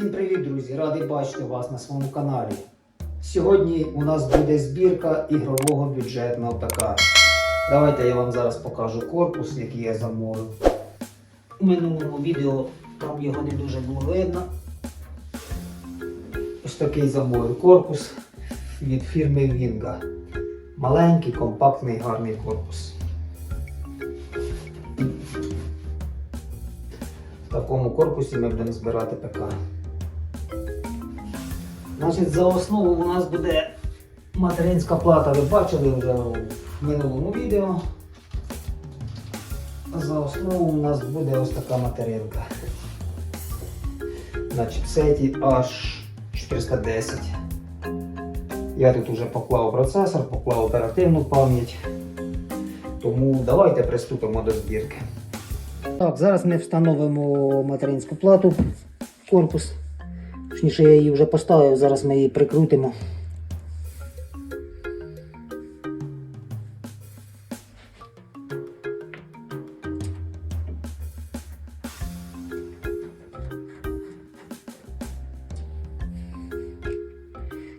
Всім привіт, друзі! Радий бачити вас на своєму каналі. Сьогодні у нас буде збірка ігрового бюджетного ПК. Давайте я вам зараз покажу корпус, який я замовив. У минулому відео там його не дуже було видно. Ось такий замовив корпус від фірми Vinga. Маленький, компактний, гарний корпус. В такому корпусі ми будемо збирати ПК. Значить, за основу у нас буде материнська плата. Ви бачили вже в минулому відео. За основу у нас буде ось така материнка. На чіпсеті H410. Я тут вже поклав процесор, поклав оперативну пам'ять. Тому давайте приступимо до збірки. Так, зараз ми встановимо материнську плату корпус. Точніше, я її вже поставив, зараз ми її прикрутимо.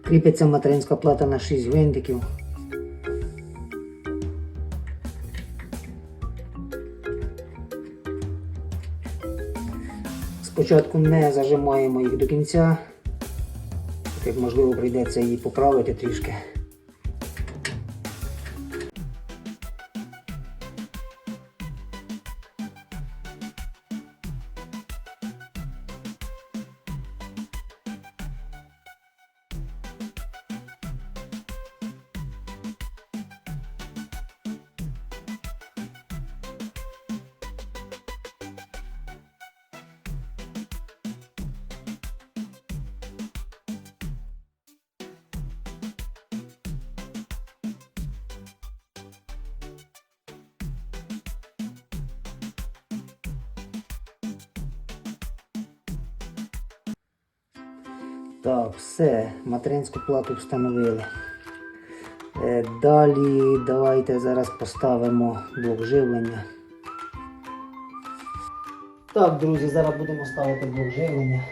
Кріпиться материнська плата на 6 гвинтиків. Спочатку не зажимаємо їх до кінця, так як можливо прийдеться її поправити трішки. Так, все, материнську плату встановили. Е, Далі давайте зараз поставимо блок живлення. Так, друзі, зараз будемо ставити блок живлення.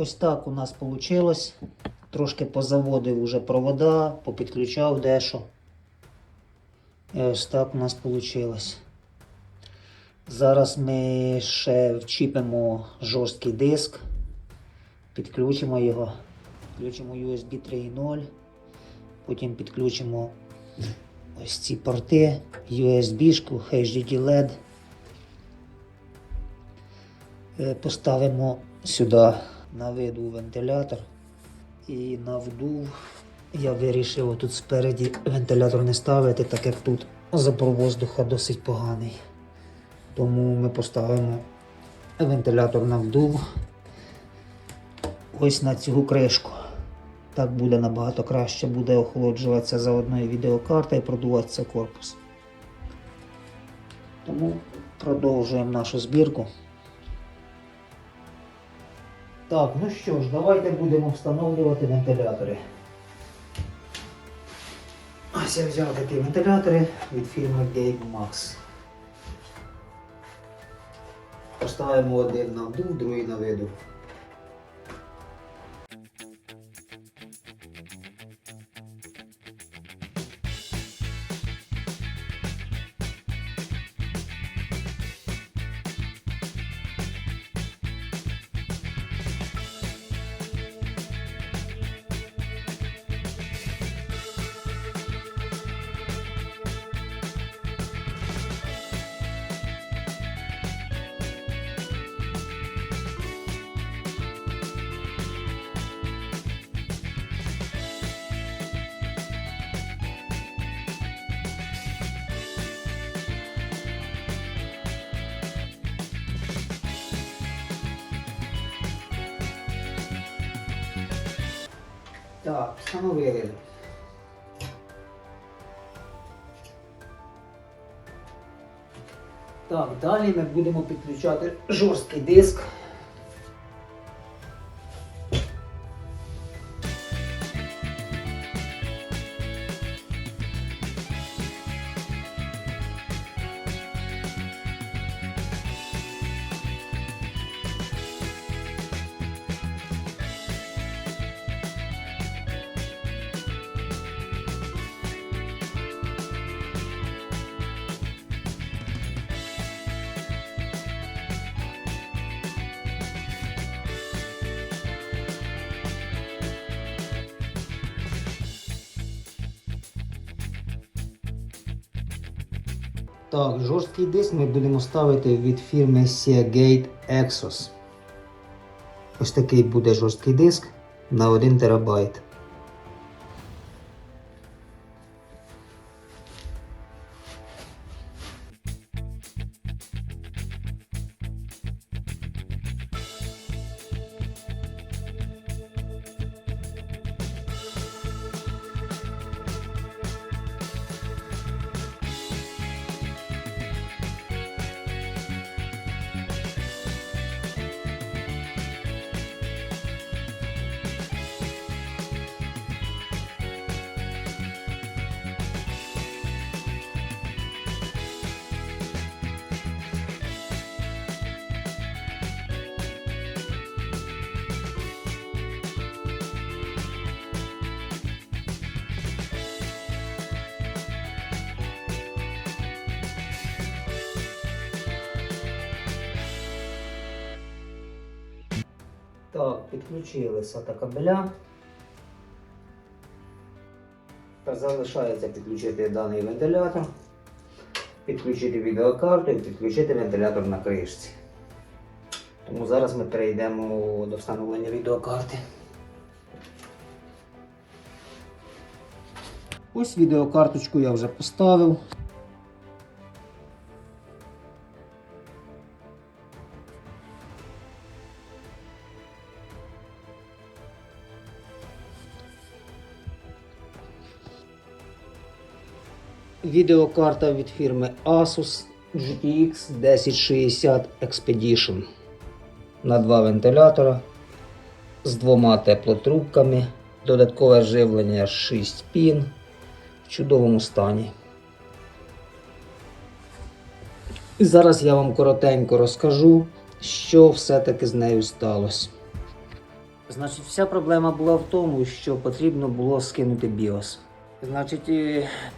Ось так у нас вийшло. Трошки позаводив уже провода, попідключав дещо. І ось так у нас вийшло. Зараз ми ще вчіпимо жорсткий диск, підключимо його, підключимо USB 3.0, потім підключимо ось ці порти, USB-шку, HDD LED. Е, Поставимо сюди на виду вентилятор і на вдув я вирішив тут спереді вентилятор не ставити, так як тут запор воздуха досить поганий. Тому ми поставимо вентилятор на вдув ось на цю кришку. Так буде набагато краще, буде охолоджуватися заодно і відеокарта і продуватися корпус. Тому продовжуємо нашу збірку. Так, ну що ж, давайте будемо встановлювати вентилятори. Ось я взяв такі вентилятори від фірми Game Max. Поставимо один на вдув, другий на видув. Так, встановили. Так, далі ми будемо підключати жорсткий диск. Так, жорсткий диск ми будемо ставити від фірми Seagate Exos. Ось такий буде жорсткий диск на 1 терабайт. Так, підключили SATA кабеля. Залишається підключити даний вентилятор, підключити відеокарту і підключити вентилятор на кришці. Тому зараз ми перейдемо до встановлення відеокарти. Ось відеокарточку я вже поставив. Відеокарта від фірми Asus GTX 1060 Expedition на два вентилятора з двома теплотрубками, додаткове живлення 6 пін в чудовому стані. І зараз я вам коротенько розкажу, що все-таки з нею сталося. Значить, вся проблема була в тому, що потрібно було скинути BIOS. Значить,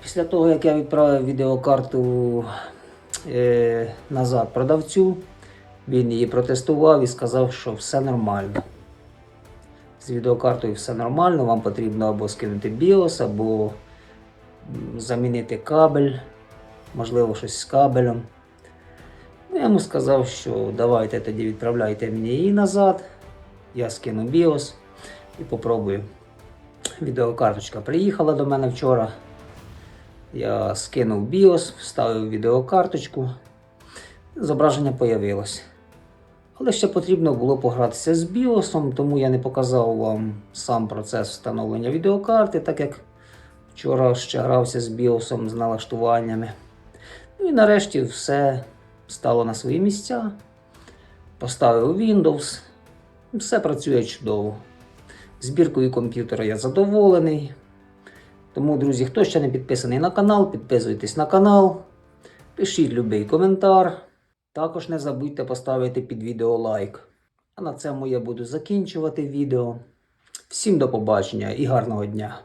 після того, як я відправив відеокарту е, назад продавцю. Він її протестував і сказав, що все нормально. З відеокартою все нормально, вам потрібно або скинути BIOS, або замінити кабель, можливо, щось з кабелем. Ну, я йому сказав, що давайте тоді відправляйте мені її назад. Я скину BIOS і попробую. Відеокарточка приїхала до мене вчора. Я скинув BIOS, вставив відеокарточку. Зображення появилось. Але ще потрібно було погратися з BIOS, тому я не показав вам сам процес встановлення відеокарти, так як вчора ще грався з BIOS з налаштуваннями. Ну і нарешті все стало на свої місця. Поставив Windows. Все працює чудово. Збіркою комп'ютера я задоволений. Тому, друзі, хто ще не підписаний на канал, підписуйтесь на канал, пишіть любий коментар. Також не забудьте поставити під відео лайк. А на цьому я буду закінчувати відео. Всім до побачення і гарного дня!